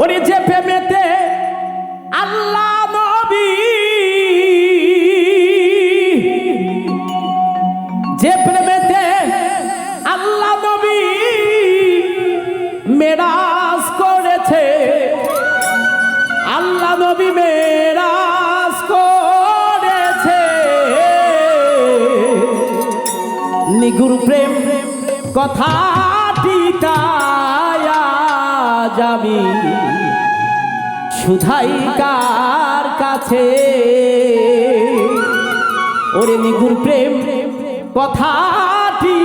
ওরে যে প্রেমেতে আল্লাহ নবী, যে প্রেমেতে আল্লাহ নবী মেরাজ করেছে, আল্লাহ নবী মেরাজ করেছে। নিগুর প্রেম কথাটি তাই আজ আমি কার কাছে। ওরে নিগুর প্রেম কথাটি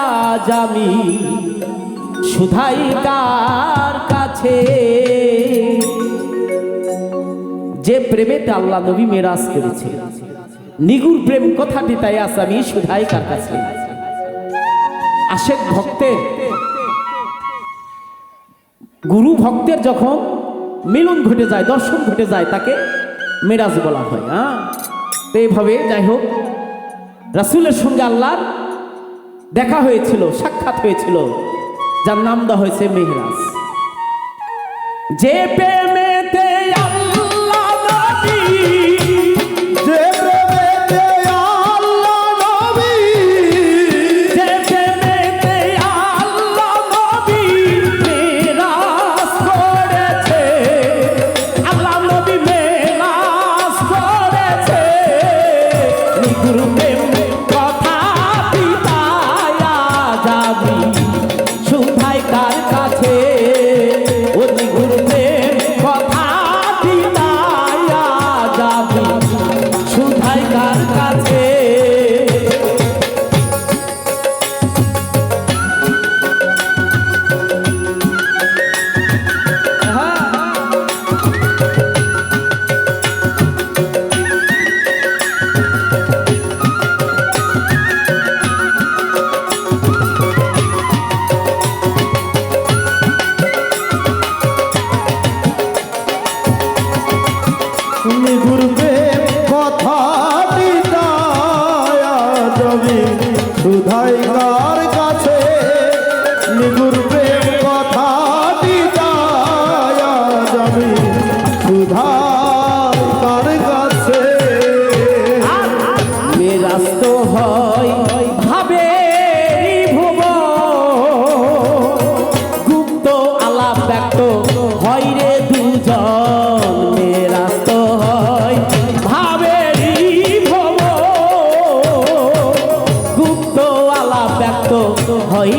আজ আমি সুধাই কার কাছে। যে প্রেমেতে আল্লাহ নবী মেরাজ করেছে, নিগুর প্রেম কথাটি তাই আজ আমি কার কাছে। আশেক ভক্তের গুরু ভক্তের যখন মিলন ঘটে যায়, দর্শন ঘটে যায়, তাকে মেরাজ বলা হয় হ্যাঁ? তো এইভাবে যাই হোক, রাসুলের সঙ্গে আল্লাহর দেখা হয়েছিল, সাক্ষাৎ হয়েছিল, যার নাম দেওয়া হয়েছে মেহরাজ। যে প্রেমেতে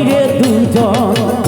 রে দুজন।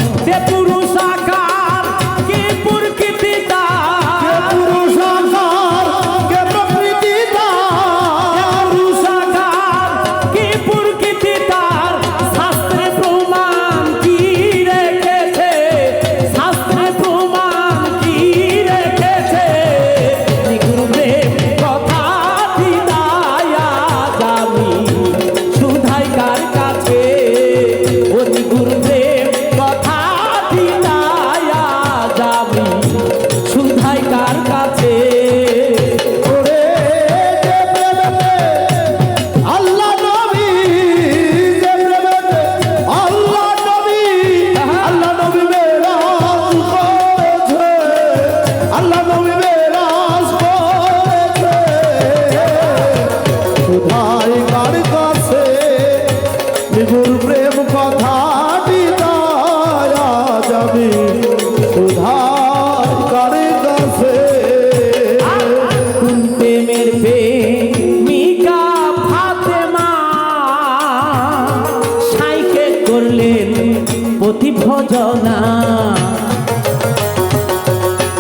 সুধাই কার কাছে নিগুর প্রেম কথা দিদায়া যাবি সুধাই কার প্রেমের প্রেমিকা ফাতেমা সাইকে করলেন প্রতি ভজনা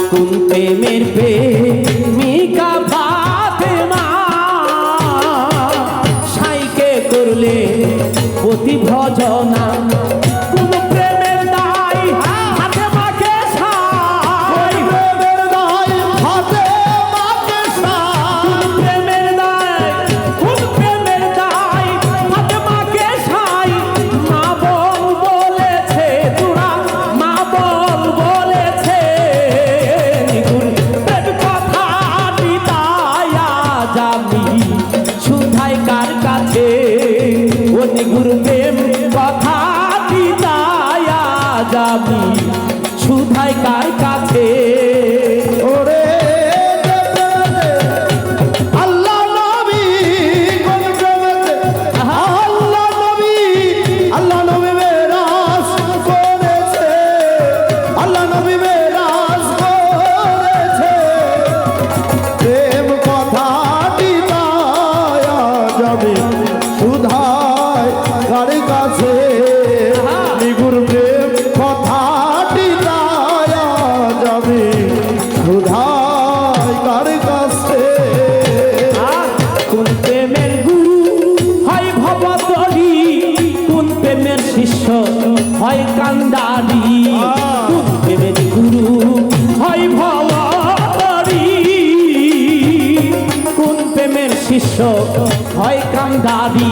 কোন প্রেমের প্রেমিকা কাছে হয় কান্দালি দেবের গুরু হয় ভবারি। কোন প্রেমের শিষ্য হয় কান্দালি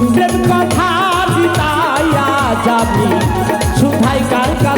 Carca.